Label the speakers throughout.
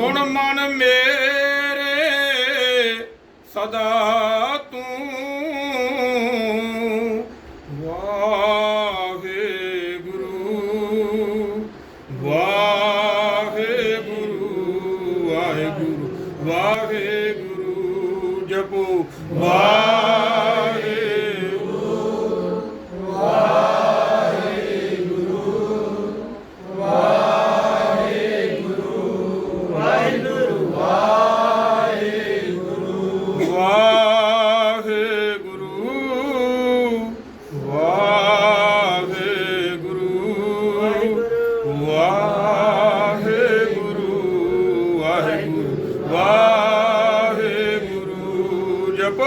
Speaker 1: ਸੁਣ ਮਨ ਮੇਰੇ ਸਦਾ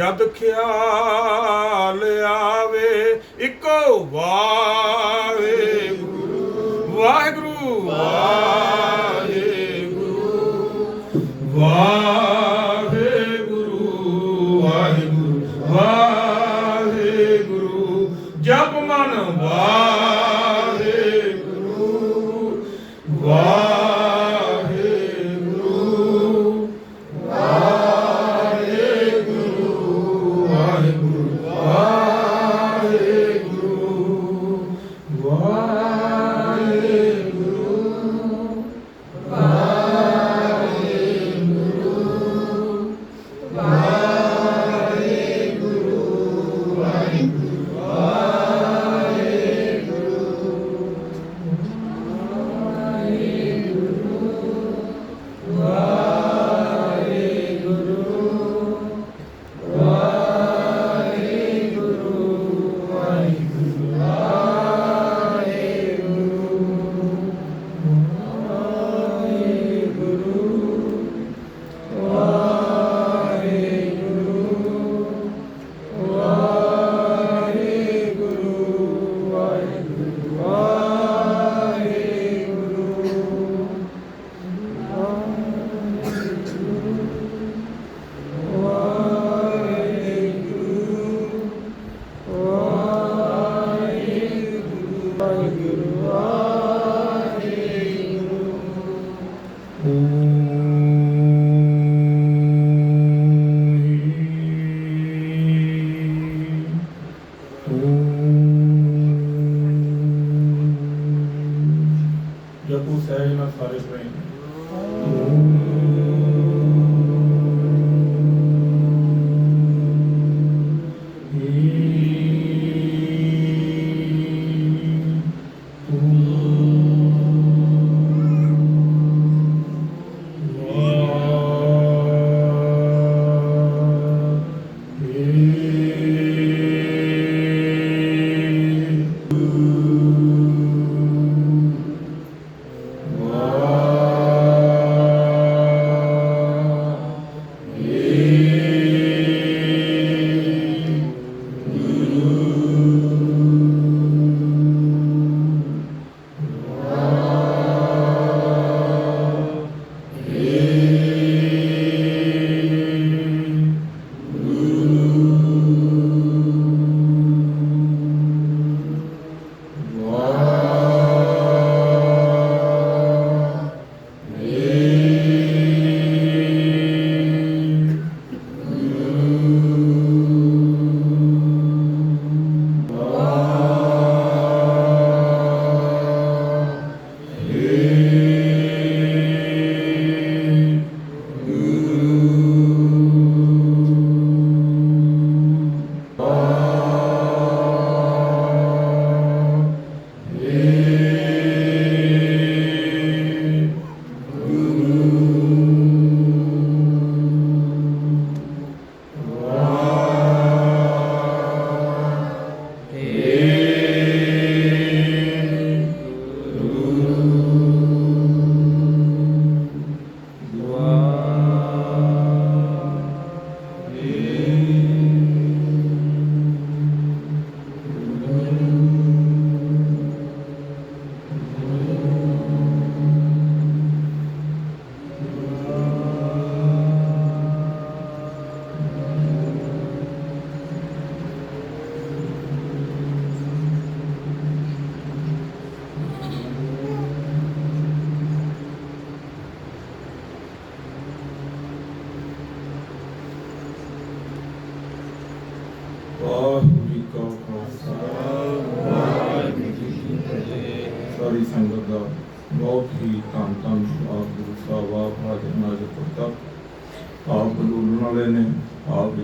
Speaker 2: ਜਦ ਖਿਆਲ ਆਵੇ ਇੱਕੋ ਵਾਹਿਗੁਰੂ। ਵਾਹਿਗੁਰੂ। ਵਾਹਿਗੁਰੂ। ਵਾਹਿਗੁਰੂ।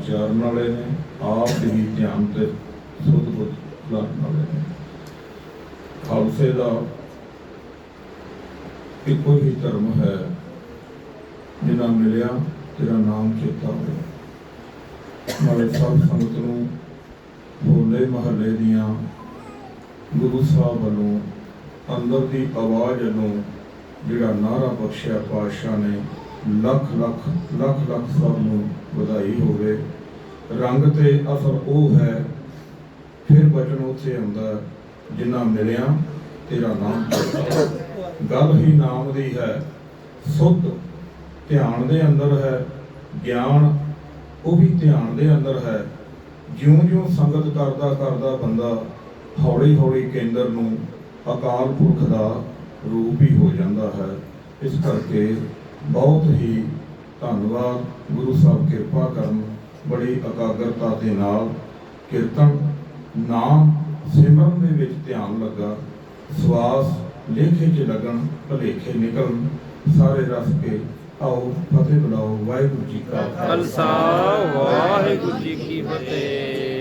Speaker 2: ਵਿਚਾਰਨ ਵਾਲੇ ਨੇ, ਆਪ ਹੀ ਧਿਆਨ ਤੇ ਸੁਧ ਬੁੱਧ ਲਾਉਣ ਵਾਲੇ ਨੇ। ਖਾਲਸੇ ਦਾ ਇੱਕੋ ਹੀ ਧਰਮ ਹੈ, ਜਿਨ੍ਹਾਂ ਮਿਲਿਆ ਤੇਰਾ ਨਾਮ ਚੇਤਾ ਹੋਇਆ ਨਾਲੇ ਸਭ ਸੰਗਤ ਨੂੰ ਹੋਲੇ ਮਹੱਲੇ ਦੀਆਂ ਗੁਰੂ ਸਾਹਿਬ ਵੱਲੋਂ ਅੰਦਰ ਦੀ ਆਵਾਜ਼ ਨੂੰ ਜਿਹੜਾ ਨਾਰਾ ਬਖਸ਼ਿਆ ਪਾਤਸ਼ਾਹ ਨੇ ਲੱਖ ਲੱਖ ਲੱਖ ਲੱਖ ਸਭ ਨੂੰ ਵਧਾਈ ਹੋਵੇ। ਰੰਗ ਤੇ ਅਸਰ ਉਹ ਹੈ, ਫਿਰ ਬਚਨ ਉੱਥੇ ਆਉਂਦਾ ਜਿੰਨਾ ਮਿਲਿਆ ਤੇਰਾ ਨਾਮ ਗੱਲ ਹੀ ਨਾਮ ਦੀ ਹੈ, ਸੁੱਧ ਧਿਆਨ ਦੇ ਅੰਦਰ ਹੈ, ਗਿਆਨ ਉਹ ਵੀ ਧਿਆਨ ਦੇ ਅੰਦਰ ਹੈ। ਜਿਉਂ-ਜਿਉਂ ਸੰਗਤ ਕਰਦਾ ਕਰਦਾ ਬੰਦਾ ਹੌਲੀ-ਹੌਲੀ ਕੇਂਦਰ ਨੂੰ ਅਕਾਲ ਪੁਰਖ ਦਾ ਰੂਪ ਹੀ ਹੋ ਜਾਂਦਾ ਹੈ। ਇਸ ਕਰਕੇ ਬਹੁਤ ਹੀ ਧੰਨਵਾਦ, ਗੁਰੂ ਸਾਹਿਬ ਕਿਰਪਾ ਕਰਨ, ਬੜੀ ਇਕਾਗਰਤਾ ਦੇ ਨਾਲ ਕੀਰਤਨ ਨਾਮ ਸਿਮਰਨ ਦੇ ਵਿੱਚ ਧਿਆਨ ਲੱਗਾ, ਸਵਾਸ ਲੇਖੇ 'ਚ ਲੱਗਣ, ਭਲੇਖੇ ਨਿਕਲਣ, ਸਾਰੇ ਰਸ ਕੇ ਆਓ, ਫਤਿਹ ਬੁਲਾਓ, ਵਾਹਿਗੁਰੂ ਜੀ ਕਾ
Speaker 1: ਖਾਲਸਾ। ਵਾਹਿਗੁਰੂ ਜੀ ਕੀ ਫਤਿਹ।